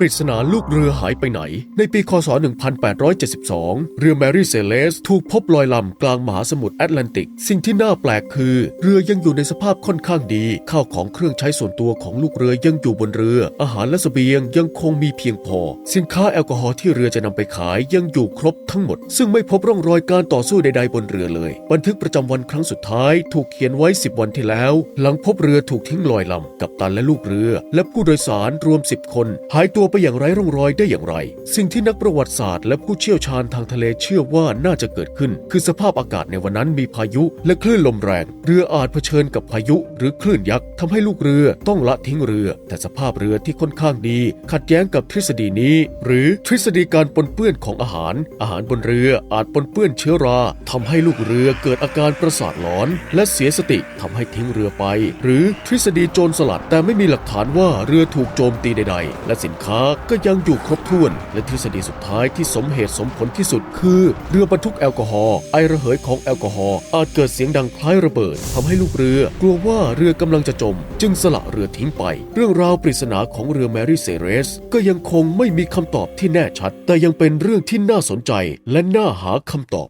ปริศนาลูกเรือหายไปไหน ในปีคศ 1872 เรือแมรี่เซเลส ถูกพบลอยลำกลางมหาสมุทรแอตแลนติก สิ่งที่น่าแปลกคือ เรือยังอยู่ในสภาพค่อนข้างดี ข้าวของเครื่องใช้ส่วนตัวของลูกเรือยังอยู่บนเรือ อาหารและเสบียงยังคงมีเพียงพอ สินค้าแอลกอฮอล์ที่เรือจะนำไปขายยังอยู่ครบทั้งหมด ซึ่งไม่พบร่องรอยการต่อสู้ใดๆบนเรือเลย บันทึกประจำวันครั้งสุดท้าย ถูกเขียนไว้ 10 วันที่แล้ว หลังพบเรือถูกทิ้งลอยลำ กับตันและลูกเรือ และผู้โดยสารรวม 10 คน หายตัวไปอย่างไร้ร่องรอยได้อย่างไร สิ่งที่นักประวัติศาสตร์และผู้เชี่ยวชาญทางทะเลเชื่อว่าน่าจะเกิดขึ้น คือสภาพอากาศในวันนั้นมีพายุและคลื่นลมแรง เรืออาจเผชิญกับพายุหรือคลื่นยักษ์ทำให้ลูกเรือต้องละทิ้งเรือ แต่สภาพเรือที่ค่อนข้างดี ขัดแย้งกับทฤษฎีนี้ หรือทฤษฎีการปนเปื้อนของอาหาร อาหารบนเรืออาจปนเปื้อนเชื้อราทำให้ลูกเรือเกิดอาการประสาทหลอน และเสียสติทำให้ทิ้งเรือไป หรือทฤษฎีโจรสลัดแต่ไม่มีหลักฐานว่าเรือถูกโจมตีใด ๆ และสินค้าก็ยังอยู่ครบถ้วน และทฤษฎีสุดท้ายที่สมเหตุสมผลที่สุดคือ เรือบรรทุกแอลกอฮอล์ไอระเหยของแอลกอฮอล์อาจเกิดเสียงดังคล้ายระเบิดทำให้ลูกเรือกลัวว่าเรือกำลังจะจม จึงสละเรือทิ้งไป เรื่องราวปริศนาของเรือแมรี่เซเรส ก็ยังคงไม่มีคำตอบที่แน่ชัด แต่ยังเป็นเรื่องที่น่าสนใจและน่าหาคำตอบ